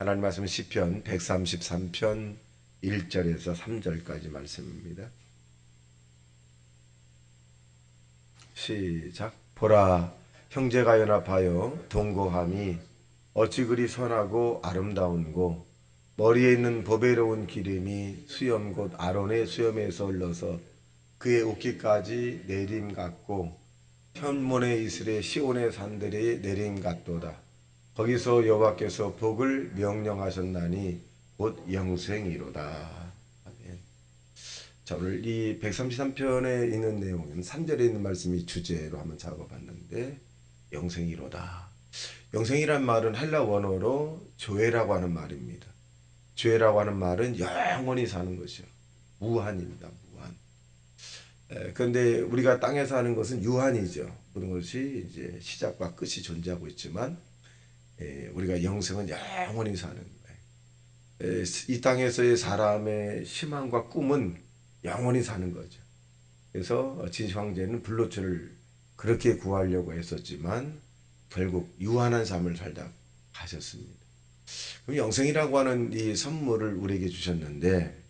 하나님 말씀은 시편 133편 1절에서 3절까지 말씀입니다. 시작. 보라 형제가 연합하여 동거함이 어찌 그리 선하고 아름다운고 머리에 있는 보배로운 기름이 수염 곧 아론의 수염에서 흘러서 그의 옷깃까지 내림 같고 현문의 이슬의 시온의 산들이 내림 같도다. 거기서 여호와께서 복을 명령하셨나니 곧 영생이로다. 아멘. 자 오늘 이 133편에 있는 내용은 3절에 있는 말씀이 주제로 한번 작업봤는데 영생이로다. 영생이란 말은 헬라 원어로 조회라고 하는 말입니다. 죄라고 하는 말은 영원히 사는 것이요. 무한입니다. 무한. 에, 그런데 우리가 땅에 사는 것은 유한이죠. 그런 것이 이제 시작과 끝이 존재하고 있지만 에, 우리가 영생은 영원히 사는 거예요. 에, 이 땅에서의 사람의 희망과 꿈은 영원히 사는 거죠. 그래서 진시 황제는 블로츠를 그렇게 구하려고 했었지만 결국 유한한 삶을 살다 가셨습니다. 그럼 영생이라고 하는 이 선물을 우리에게 주셨는데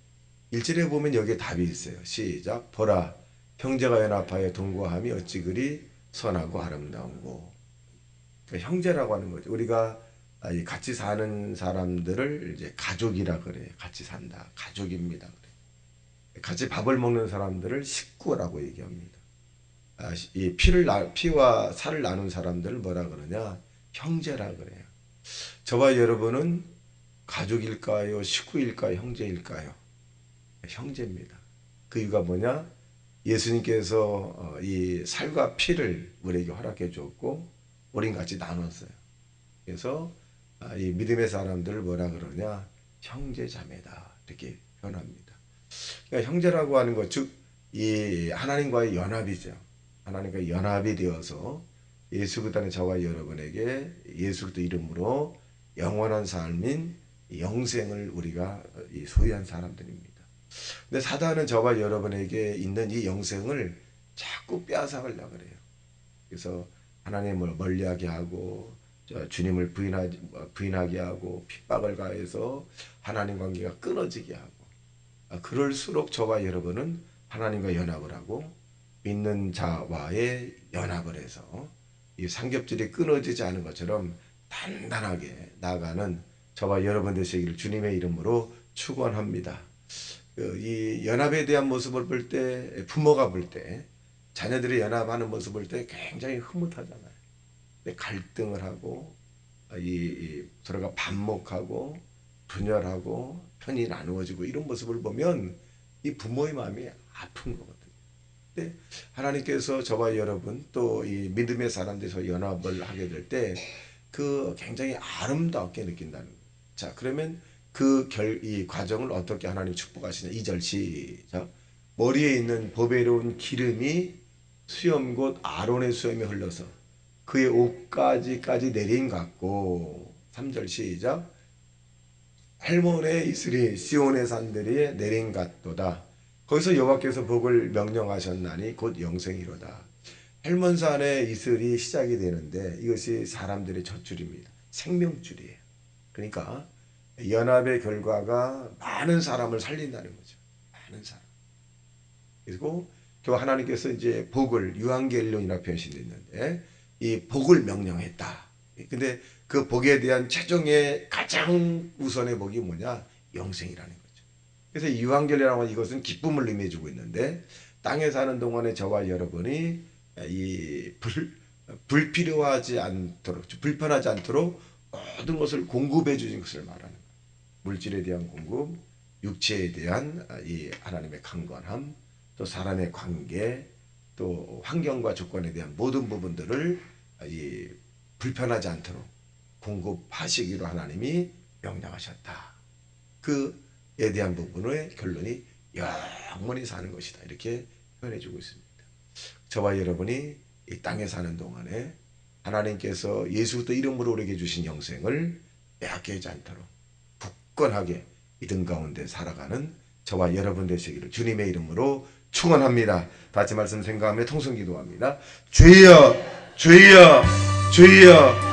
일절에 보면 여기에 답이 있어요. 시작. 보라 형제가 연합하여 동거함이 어찌 그리 선하고 아름다운고. 형제라고 하는 거죠. 우리가 아, 이 같이 사는 사람들을 이제 가족이라 그래. 같이 산다. 가족입니다. 같이 밥을 먹는 사람들을 식구라고 얘기합니다. 아, 이 피를 나, 피와 살을 나눈 사람들을 뭐라 그러냐? 형제라 그래요. 저와 여러분은 가족일까요? 식구일까요? 형제일까요? 형제입니다. 그 이유가 뭐냐? 예수님께서 어, 이 살과 피를 우리에게 허락해 주었고 우린 같이 나눴어요. 그래서 아, 이 믿음의 사람들을 뭐라 그러냐? 형제 자매다 이렇게 표현합니다. 그러니까 형제라고 하는 것, 즉 이 하나님과의 연합이죠. 하나님과 연합이 되어서 예수 그리스도의 저와 여러분에게 예수 그리스도 이름으로 영원한 삶인 영생을 우리가 이 소유한 사람들입니다. 근데 사단은 저와 여러분에게 있는 이 영생을 자꾸 빼앗아가려고 그래요. 그래서 하나님을 멀리하게 하고 저 주님을 부인하지, 부인하게 하고 핍박을 가해서 하나님 관계가 끊어지게 하고 아, 그럴수록 저와 여러분은 하나님과 연합을 하고 믿는 자와의 연합을 해서 이 삼겹줄이 끊어지지 않은 것처럼 단단하게 나아가는 저와 여러분 되시기를 주님의 이름으로 축원합니다. 그이 연합에 대한 모습을 볼 때 부모가 볼때 자녀들이 연합하는 모습을 볼때 굉장히 흐뭇하잖아요. 갈등을 하고 이, 이 서로가 반목하고 분열하고 편이 나누어지고 이런 모습을 보면 이 부모의 마음이 아픈 거거든요. 근데 하나님께서 저와 여러분 또 이 믿음의 사람들에서 연합을 하게 될 때 그 굉장히 아름답게 느낀다는 거예요. 자, 그러면 그 결 이 과정을 어떻게 하나님 축복하시냐? 2절 시작. 머리에 있는 보배로운 기름이 수염 곧 아론의 수염이 흘러서 그의 옷까지까지 내린 같고 3절 시작. 헬몬의 이슬이 시온의 산들이 내린 같도다. 거기서 여호와께서 복을 명령하셨나니 곧 영생이로다. 헬몬산의 이슬이 시작이 되는데 이것이 사람들의 젖줄입니다. 생명줄이에요. 그러니까 연합의 결과가 많은 사람을 살린다는 거죠. 많은 사람. 그리고 또 하나님께서 이제 복을 유한겔론이라 표현이 있는데 이 복을 명령했다. 근데 그 복에 대한 최종의 가장 우선의 복이 뭐냐? 영생이라는 거죠. 그래서 이 유한결이라고 하는 이것은 기쁨을 의미해주고 있는데 땅에 사는 동안에 저와 여러분이 이 불, 불필요하지 않도록 불편하지 않도록 모든 것을 공급해 주신 것을 말하는 거예요. 물질에 대한 공급, 육체에 대한 이 하나님의 강건함, 또 사람의 관계, 또 환경과 조건에 대한 모든 부분들을 이 불편하지 않도록 공급하시기로 하나님이 명령하셨다. 그에 대한 부분의 결론이 영원히 사는 것이다. 이렇게 표현해주고 있습니다. 저와 여러분이 이 땅에 사는 동안에 하나님께서 예수부터 이름으로 우리에게 주신 영생을 빼앗기지 않도록 굳건하게 믿음 가운데 살아가는 저와 여러분 되시기를 주님의 이름으로 축원합니다. 다시 말씀 생각하며 통성 기도합니다. 주여, 주여, 주여.